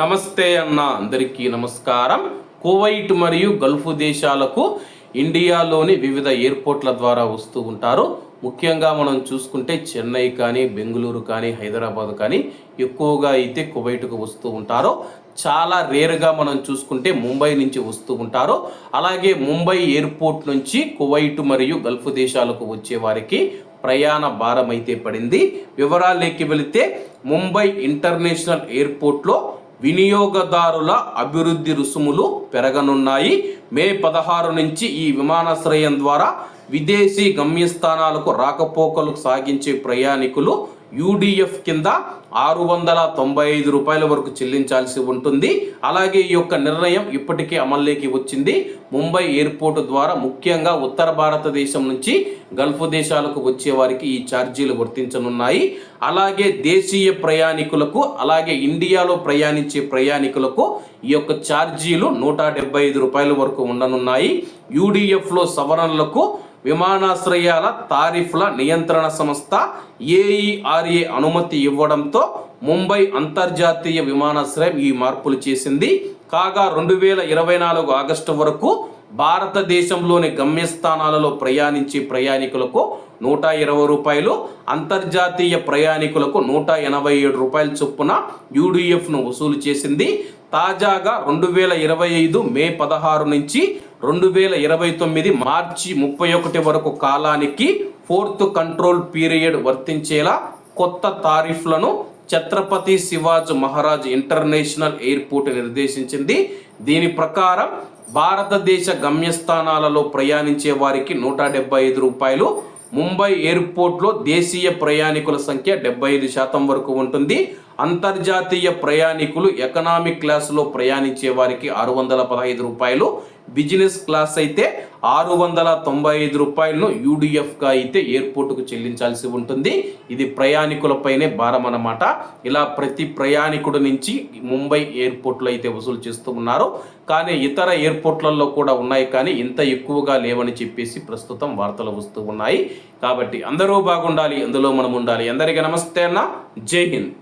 నమస్తే అన్న అందరికీ నమస్కారం. కువైట్ మరియు గల్ఫ్ దేశాలకు ఇండియాలోని వివిధ ఎయిర్పోర్ట్ల ద్వారా వస్తూ ఉంటారు. ముఖ్యంగా మనం చూసుకుంటే చెన్నై కానీ బెంగళూరు కానీ హైదరాబాద్ కానీ ఎక్కువగా అయితే కువైట్కు వస్తూ ఉంటారు. చాలా రేర్గా మనం చూసుకుంటే ముంబై నుంచి వస్తూ ఉంటారు. అలాగే ముంబై ఎయిర్పోర్ట్ నుంచి కువైట్ మరియు గల్ఫ్ దేశాలకు వచ్చే వారికి ప్రయాణ భారం అయితే పడింది. వివరాల్లోకి వెళితే ముంబై ఇంటర్నేషనల్ ఎయిర్పోర్ట్లో వినియోగదారుల అభివృద్ధి రుసుములు పెరగనున్నాయి. మే పదహారు నుంచి ఈ విమానాశ్రయం ద్వారా విదేశీ గమ్యస్థానాలకు రాకపోకలు సాగించే ప్రయాణికులు యూడిఎఫ్ కింద ఆరు వందల తొంభై ఐదు రూపాయల వరకు చెల్లించాల్సి ఉంటుంది. అలాగే ఈ యొక్క నిర్ణయం ఇప్పటికే అమల్లోకి వచ్చింది. ముంబై ఎయిర్పోర్ట్ ద్వారా ముఖ్యంగా ఉత్తర భారతదేశం నుంచి గల్ఫ్ దేశాలకు వచ్చే వారికి ఈ ఛార్జీలు వర్తించనున్నాయి. అలాగే దేశీయ ప్రయాణికులకు అలాగే ఇండియాలో ప్రయాణించే ప్రయాణికులకు ఈ యొక్క ఛార్జీలు నూట డెబ్బై ఐదు రూపాయల వరకు ఉండనున్నాయి. యూడిఎఫ్లో సవరణలకు విమానాశ్రయాల తారీఫ్ల నియంత్రణ సంస్థ ఏఈఆర్ఏ అనుమతి ఇవ్వడంతో ముంబై అంతర్జాతీయ విమానాశ్రయం ఈ మార్పులు చేసింది. కాగా రెండు వేల ఇరవై నాలుగు ఆగస్టు వరకు భారతదేశంలోని గమ్యస్థానాలలో ప్రయాణించే ప్రయాణికులకు నూట ఇరవై రూపాయలు అంతర్జాతీయ ప్రయాణికులకు నూట ఎనభై ఏడు రూపాయల చొప్పున యూడిఎఫ్ను వసూలు చేసింది. తాజాగా రెండు వేల ఇరవై ఐదు మే పదహారు నుంచి రెండు వేల ఇరవై తొమ్మిది మార్చి ముప్పై ఒకటి వరకు కాలానికి ఫోర్త్ కంట్రోల్ పీరియడ్ వర్తించేలా కొత్త తారీఫ్లను ఛత్రపతి శివాజ్ మహారాజ్ ఇంటర్నేషనల్ ఎయిర్పోర్ట్ నిర్దేశించింది. దీని ప్రకారం భారతదేశ గమ్యస్థానాలలో ప్రయాణించే వారికి నూట డెబ్బై ఐదు రూపాయలు ముంబై ఎయిర్పోర్ట్లో దేశీయ ప్రయాణికుల సంఖ్య డెబ్బై ఐదు శాతం వరకు ఉంటుంది. అంతర్జాతీయ ప్రయాణికులు ఎకనామిక్ క్లాసులో ప్రయాణించే వారికి ఆరు వందల పదహైదు రూపాయలు బిజినెస్ క్లాస్ అయితే ఆరు వందల తొంభై ఐదు రూపాయలను యూడిఎఫ్గా అయితే ఎయిర్పోర్టుకు చెల్లించాల్సి ఉంటుంది. ఇది ప్రయాణికులపైనే భారం అన్నమాట. ఇలా ప్రతి ప్రయాణికుడి నుంచి ముంబై ఎయిర్పోర్ట్లో అయితే వసూలు చేస్తూ ఉన్నారు. కానీ ఇతర ఎయిర్పోర్ట్లలో కూడా ఉన్నాయి. కానీ ఇంత ఎక్కువగా లేవని చెప్పేసి ప్రస్తుతం వార్తలు వస్తూ ఉన్నాయి. కాబట్టి అందరూ బాగుండాలి. అందులో మనం ఉండాలి. అందరికీ నమస్తే అన్న. జై హింద్.